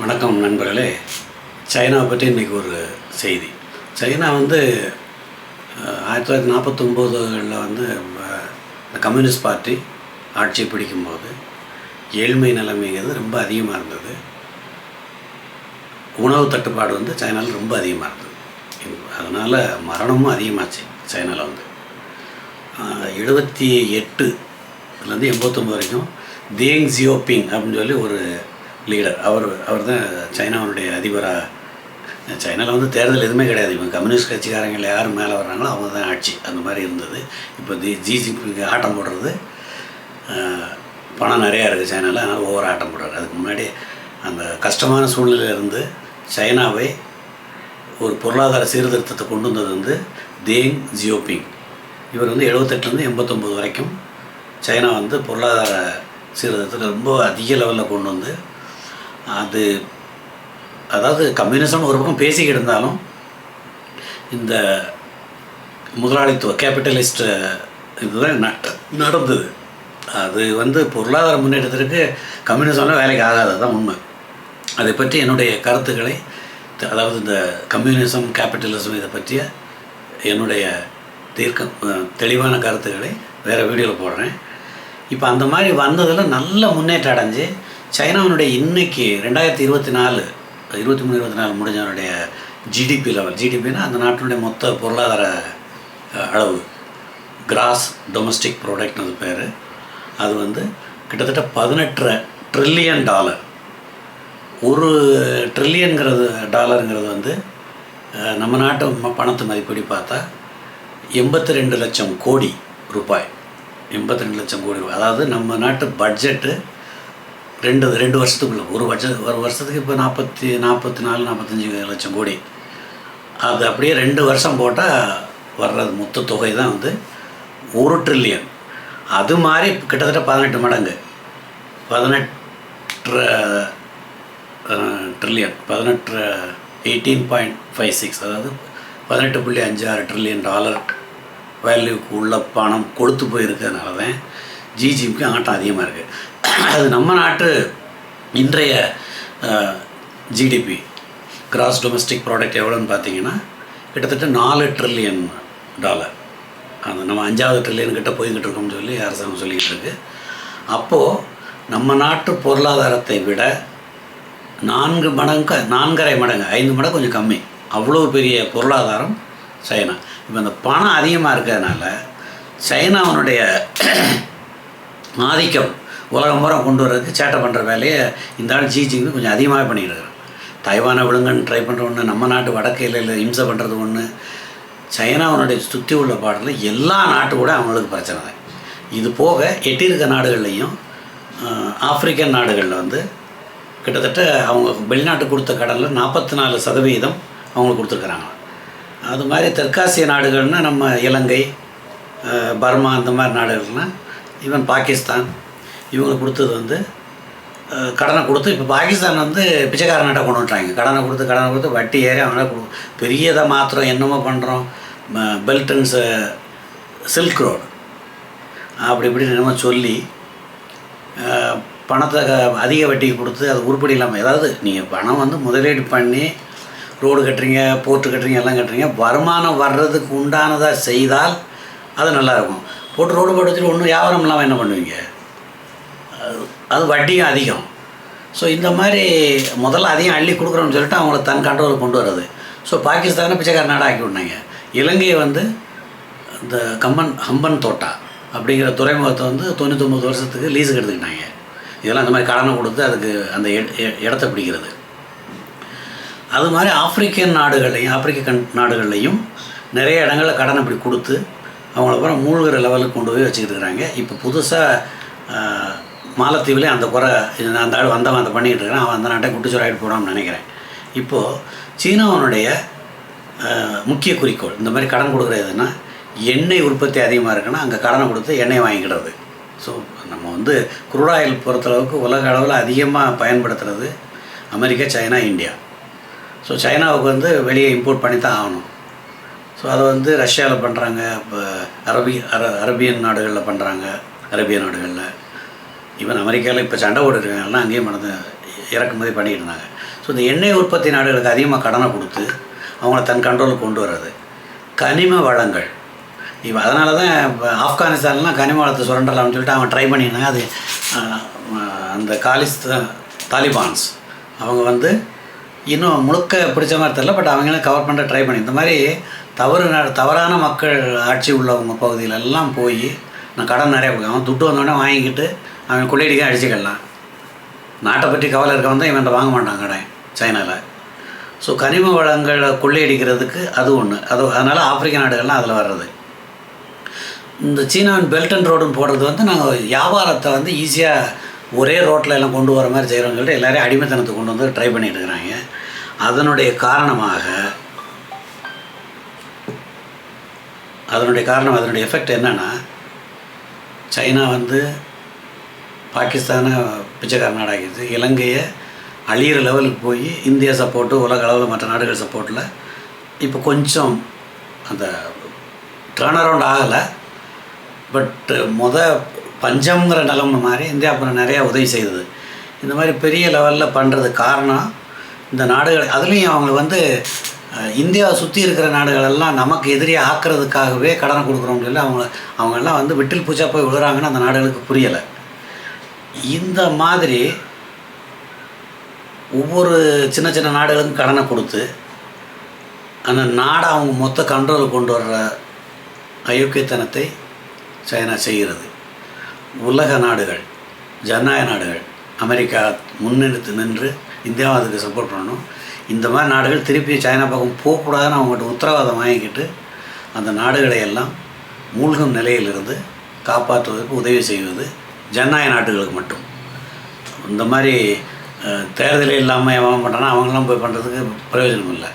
வணக்கம் நண்பர்களே. சைனாவை பற்றி இன்றைக்கி ஒரு செய்தி. சைனா வந்து ஆயிரத்தி தொள்ளாயிரத்தி நாற்பத்தொம்போதுகளில் வந்து இந்த கம்யூனிஸ்ட் பார்ட்டி ஆட்சியை பிடிக்கும்போது ஏழ்மை நிலைமைங்கிறது ரொம்ப அதிகமாக இருந்தது. உணவு தட்டுப்பாடு வந்து சைனாவில் ரொம்ப அதிகமாக இருந்தது. அதனால் மரணமும் அதிகமாச்சு சைனாவில் வந்து. எழுபத்தி எட்டுலேருந்து எண்பத்தொம்பது வரைக்கும் தேங் ஜியோபிங் அப்படின்னு சொல்லி ஒரு லீடர் அவர் அவர் தான் சைனாவுடைய அதிபராக சைனாவில் வந்து தேர்தல் எதுவுமே கிடையாது. இவங்க கம்யூனிஸ்ட் கட்சிக்காரங்க யார் மேலே வர்றாங்களோ அவங்க தான் ஆட்சி. அந்த மாதிரி இருந்தது. இப்போ தி ஜிஜிபிக்கு ஆட்டம் போடுறது பணம் நிறையா இருக்குது சைனாவில் அதனால் ஒவ்வொரு ஆட்டம் போடுறாரு. அதுக்கு முன்னாடி அந்த கஷ்டமான சூழ்நிலையிலிருந்து சைனாவை ஒரு பொருளாதார சீர்திருத்தத்தை கொண்டு வந்தது வந்து தேங் ஜியோபிங். இவர் வந்து எழுபத்தெட்டுலேருந்து எண்பத்தொம்போது வரைக்கும் சைனா வந்து பொருளாதார சீர்திருத்தத்தை ரொம்ப அதிக லெவலில் கொண்டு வந்து அது அதாவது கம்யூனிசம் ஒரு பக்கம் பேசிக்கிட்டு இருந்தாலும் இந்த முதலாளித்துவ கேபிட்டலிஸ்ட் இதுதான் ந- நடந்தது. அது வந்து பொருளாதார முன்னேற்றத்திற்கு கம்யூனிசம்லாம் வேலைக்கு ஆகாது தான் உண்மை. அதை பற்றி என்னுடைய கருத்துக்களை அதாவது இந்த கம்யூனிசம் கேபிட்டலிசம் இதை பற்றிய என்னுடைய தீர்க்க தெளிவான கருத்துக்களை வேறு வீடியோவில் போடுறேன். இப்போ அந்த மாதிரி வந்ததில் நல்ல முன்னேற்றம் அடைஞ்சு சைனாவினுடைய இன்னைக்கு ரெண்டாயிரத்தி இருபத்தி நாலு இருபத்தி மூணு இருபத்தி நாலு முடிஞ்சவனுடைய ஜிடிபி லெவல் ஜிடிபினா அந்த நாட்டினுடைய மொத்த பொருளாதார அளவு. கிராஸ் டொமஸ்டிக் ப்ராடக்ட்னு அது பேர். அது வந்து கிட்டத்தட்ட பதினெட்டு ட்ரில்லியன் டாலர் ஒரு ட்ரில்லியனுங்கிறது டாலருங்கிறது வந்து நம்ம நாட்டு ம- பணத்து மதிப்பீடு பார்த்தா எண்பத்தி ரெண்டு லட்சம் கோடி ரூபாய். எண்பத்தி ரெண்டு லட்சம் கோடி ரூபாய். அதாவது நம்ம நாட்டு பட்ஜெட்டு ரெண்டு ரெண்டு வருஷத்துக்குள்ளே. ஒரு பட்ஜெட் ஒரு வருஷத்துக்கு இப்போ நாற்பத்தி நாற்பத்தி நாலு நாற்பத்தஞ்சு லட்சம் கோடி. அது அப்படியே ரெண்டு வருஷம் போட்டால் வர்றது மொத்த தொகை தான் வந்து ஒரு ட்ரில்லியன் அது மாதிரி கிட்டத்தட்ட பதினெட்டு மடங்கு. பதினெட்டு ட்ரில்லியன் பதினெட்டு எயிட்டீன் பாயிண்ட் ஃபைவ் சிக்ஸ் அதாவது பதினெட்டு புள்ளி அஞ்சு ஆறு ட்ரில்லியன் டாலர் வேல்யூக்கு உள்ள பணம் கொடுத்து போயிருக்கிறதுனால தான் ஜிஜிபிக்கு ஆட்டம் அதிகமாக இருக்குது அது நம்ம நாட்டு இன்றைய ஜிடிபி கிராஸ் டொமஸ்டிக் ப்ராடக்ட் எவ்வளோன்னு பார்த்தீங்கன்னா கிட்டத்தட்ட நாலு ட்ரில்லியன் டாலர் அந்த நம்ம அஞ்சாவது ட்ரில்லியன் கிட்ட போய்கிட்டு இருக்கோம்னு சொல்லி அரசாங்கம் சொல்லிக்கிட்டு இருக்கு. அப்போது நம்ம நாட்டு பொருளாதாரத்தை விட நான்கு மடங்கு நான்கரை மடங்கு ஐந்து மடங்கு கொஞ்சம் கம்மி. அவ்வளோ பெரிய பொருளாதாரம் சைனா. இப்போ அந்த பணம் அதிகமாக இருக்கிறதுனால சைனாவினுடைய ஆதிக்கம் உலகம் பூரா கொண்டு வர்றதுக்கு சேட்டை பண்ணுற வேலையை இந்த ஆள் ஜி ஜிங்கு கொஞ்சம் அதிகமாகவே பண்ணிட்டு இருக்கிறான் தைவானை விழுங்கன்னு ட்ரை பண்ணுற ஒன்று நம்ம நாட்டு வடக்கையில் இல்லை இம்சை பண்ணுறது ஒன்று சைனாவனுடைய சுற்றி உள்ள பாடலில் எல்லா நாட்டு கூட அவங்களுக்கு பிரச்சனை தான். இது போக எட்டியிருக்க நாடுகள்லையும் ஆப்பிரிக்கன் நாடுகளில் வந்து கிட்டத்தட்ட அவங்க வெளிநாட்டு கொடுத்த கடனில் நாற்பத்தி நாலு சதவீதம் அவங்களுக்கு கொடுத்துருக்குறாங்க. அது மாதிரி தெற்காசிய நாடுகள்னால் நம்ம இலங்கை பர்மா அந்த மாதிரி நாடுகள்னால் ஈவன் பாகிஸ்தான் இவங்க கொடுத்தது வந்து கடனை கொடுத்து இப்போ பாகிஸ்தான் வந்து பிச்சைக்காரன்கிட்ட கொண்டு வந்துட்டாங்க. கடனை கொடுத்து கடனை கொடுத்து வட்டி ஏறி அவங்கள கொடு பெரியதை மாத்திரம் என்னமோ பண்ணுறோம் பெல்ட் அண்ட் சில்க் ரோடு அப்படி இப்படி என்னமோ சொல்லி பணத்தை க- அதிக வட்டிக்கு கொடுத்து அது உருப்படி இல்லாமல் ஏதாவது நீங்கள் பணம் வந்து முதலீடு பண்ணி ரோடு கட்டுறீங்க போர்ட்டு கட்டுறீங்க எல்லாம் கட்டுறீங்க வருமானம் வர்றதுக்கு உண்டானதாக செய்தால் அது நல்லாயிருக்கும் போட்டு ரோடு போட்டு வச்சுட்டு ஒன்றும் வியாபாரம் இல்லாமல் என்ன பண்ணுவீங்க? அது- வட்டியும் அதிகம். ஸோ இந்த மாதிரி முதல்ல அதிகம் அள்ளி கொடுக்குறோம்னு சொல்லிட்டு அவங்கள தன் கண்ட்ரோலுக்கு கொண்டு வர்றது. ஸோ பாகிஸ்தானை பிச்சைக்கார நாடாக ஆக்கி விட்டாங்க? இலங்கையை வந்து இந்த கம்பன் ஹம்பன் தோட்டா அப்படிங்கிற துறைமுகத்தை வந்து தொண்ணூத்தொம்பது வருஷத்துக்கு லீஸுக்கு எடுத்துக்கிட்டாங்க. இதெல்லாம் இந்த மாதிரி கடனை கொடுத்து அதுக்கு அந்த இடத்த பிடிக்கிறது. அது மாதிரி ஆப்பிரிக்கன் நாடுகள்லையும் ஆப்பிரிக்க கண் நாடுகள்லையும் நிறைய இடங்களில் கடனை இப்படி கொடுத்து அவங்கள அப்புறம் மூழ்கிற லெவலுக்கு கொண்டு போய் வச்சுக்கிட்டு இருக்கிறாங்க. இப்போ புதுசாக மாலத்தீவுலேயே அந்த குறை அந்த ஆள் வந்தவன் அதை பண்ணிக்கிட்டு இருக்கிறான் அவன் அந்த நாட்டை குட்டிச்சோராயிட்டு போடான்னு நினைக்கிறேன். இப்போது சீனாவினுடைய முக்கிய குறிக்கோள் இந்த மாதிரி கடன் கொடுக்குறது எதுனா எண்ணெய் உற்பத்தி அதிகமாக இருக்குன்னா அங்கே கடனை கொடுத்து எண்ணெய் வாங்கிக்கிறது. ஸோ நம்ம வந்து குரூடாயில் பொறுத்தளவுக்கு உலக அளவில் அதிகமாக பயன்படுத்துறது அமெரிக்கா சைனா இந்தியா. ஸோ சைனாவுக்கு வந்து வெளியே இம்போர்ட் பண்ணி தான் ஆகணும். ஸோ அதை வந்து ரஷ்யாவில் பண்ணுறாங்க இப்போ அரபி அர அரபியன் நாடுகளில் பண்ணுறாங்க அரேபிய நாடுகளில். ஈவன் அமெரிக்காவில் இப்போ சண்டை போட்டுருக்காங்கலாம் அங்கேயும் நடந்து இறக்குமதி பண்ணிக்கிட்டு இருந்தாங்க. ஸோ இந்த எண்ணெய் உற்பத்தி நாடுகளுக்கு அதிகமாக கடனை கொடுத்து அவங்கள தன் கண்ட்ரோலுக்கு கொண்டு வர்றது. கனிம வளங்கள். இப்போ அதனால தான் இப்போ ஆப்கானிஸ்தான்லாம் கனிம வளத்தை சுரண்டலாம்னு சொல்லிட்டு அவன் ட்ரை பண்ணியிருந்தாங்க. அது அந்த காலிஸ்தான் தாலிபான்ஸ். அவங்க வந்து இன்னும் முழுக்க பிடிச்ச மாதிரி தெரில பட் அவங்களும் கவர் பண்ணுற ட்ரை பண்ணி இந்த மாதிரி தவறு ந- தவறான மக்கள் ஆட்சி உள்ளவங்க பகுதியிலெல்லாம் போய் நான் கடன் நிறைய அவன் துட்டு வந்தோடனே வாங்கிக்கிட்டு அவன் கொள்ளையடிக்க அடிச்சுக்கலாம். நாட்டை பற்றி கவலை இருக்கவன் தான் இவன்ட்ட வாங்க மாட்டான் கடை சைனாவில் ஸோ கனிம வளங்களை கொள்ளையடிக்கிறதுக்கு அது ஒன்று அது அதனால் ஆப்பிரிக்க நாடுகள்லாம் அதில் வர்றது. இந்த சீனாவின் பெல்ட் அண்ட் ரோடுன்னு போடுறது வந்து நாங்கள் வியாபாரத்தை வந்து ஈஸியாக ஒரே ரோட்டில் எல்லாம் கொண்டு வர மாதிரி செய்கிறவங்கள்ட்ட சொல்லிட்டு அடிமைத்தனத்தை கொண்டு வந்து ட்ரை பண்ணிட்டு இருக்கிறாங்க. அதனுடைய காரணமாக அதனுடைய காரணம் அதனுடைய எஃபெக்ட் என்னென்னா சைனா வந்து பாகிஸ்தானை பிச்சைக்கார நாடாக்கிது இலங்கையை அழியிற லெவலுக்கு போய் இந்தியா சப்போர்ட்டு உலக அளவில் மற்ற நாடுகள் சப்போர்ட்டில் இப்போ கொஞ்சம் அந்த டேர்ன் அரவுண்ட் ஆகலை. பட் முத பஞ்சம்ங்கிற நிலமை மாதிரி இந்தியா அப்புறம் நிறையா உதவி செய்தது. இந்த மாதிரி பெரிய லெவலில் பண்ணுறதுக்கு காரணம் இந்த நாடுகள் அதுலேயும் அவங்க வந்து இந்தியாவை சுற்றி இருக்கிற நாடுகளெல்லாம் நமக்கு எதிரியாக ஆக்கிறதுக்காகவே கடனை கொடுக்குறோம்னு சொல்லி அவங்க அவங்கெல்லாம் வந்து விட்டில் பூச்சா போய் விழுறாங்கன்னு அந்த நாடுகளுக்கு புரியலை. இந்த மாதிரி ஒவ்வொரு சின்ன சின்ன நாடுகளுக்கும் கடனை கொடுத்து அந்த நாடை அவங்க மொத்த கண்ட்ரோலுக்கு கொண்டு வர்ற அயோக்கியத்தனத்தை சைனா செய்கிறது. உலக நாடுகள் ஜனநாயக நாடுகள் அமெரிக்கா முன்னெடுத்து நின்று இந்தியாவை அதுக்கு சப்போர்ட் பண்ணணும். இந்த மாதிரி நாடுகள் திருப்பி சைனா பக்கம் போகக்கூடாதுன்னு அவங்ககிட்ட உத்தரவாதம் வாங்கிக்கிட்டு அந்த நாடுகளை எல்லாம் மூழ்கும் நிலையிலிருந்து காப்பாற்றுவதற்கு உதவி செய்வது ஜனநாயக நாட்டுகளுக்கு மட்டும். இந்த மாதிரி தேர்தல் தேர்தலே இல்லாமல் எவன் பண்ணுறான்னா அவங்களாம் போய் பண்ணுறதுக்கு பிரயோஜனம் இல்லை.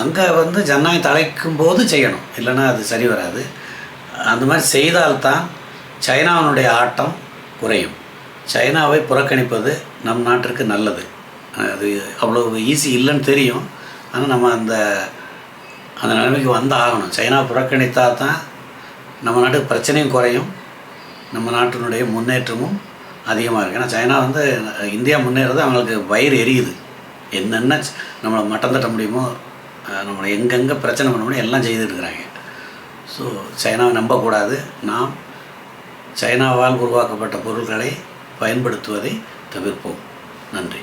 அங்கே வந்து ஜனநாயகம் தலைக்கும் போது செய்யணும். இல்லைன்னா அது சரி வராது. அந்த மாதிரி செய்தால்தான் சைனாவினுடைய ஆட்டம் குறையும். சைனாவை புறக்கணிப்பது நம் நாட்டிற்கு நல்லது. அது அவ்வளோ ஈஸி இல்லைன்னு தெரியும். ஆனால் நம்ம அந்த அந்த நிலைமைக்கு வந்து ஆகணும் சைனா புறக்கணித்தா தான் நம்ம நாட்டுக்கு பிரச்சனையும் குறையும். நம்ம நாட்டினுடைய முன்னேற்றமும் அதிகமாக இருக்குது ஏன்னா சைனா வந்து இந்தியா முன்னேறது அவங்களுக்கு வயிறு எரியுது. என்னென்ன நம்மளை மட்டம் தட்ட முடியுமோ நம்மளை எங்கெங்கே பிரச்சனை பண்ண முடியும் எல்லாம் செய்துட்டு இருக்கிறாங்க. ஸோ சைனாவை நம்பக்கூடாது. நாம் சைனாவால் உருவாக்கப்பட்ட பொருட்களை பயன்படுத்துவதை தவிர்ப்போம். நன்றி.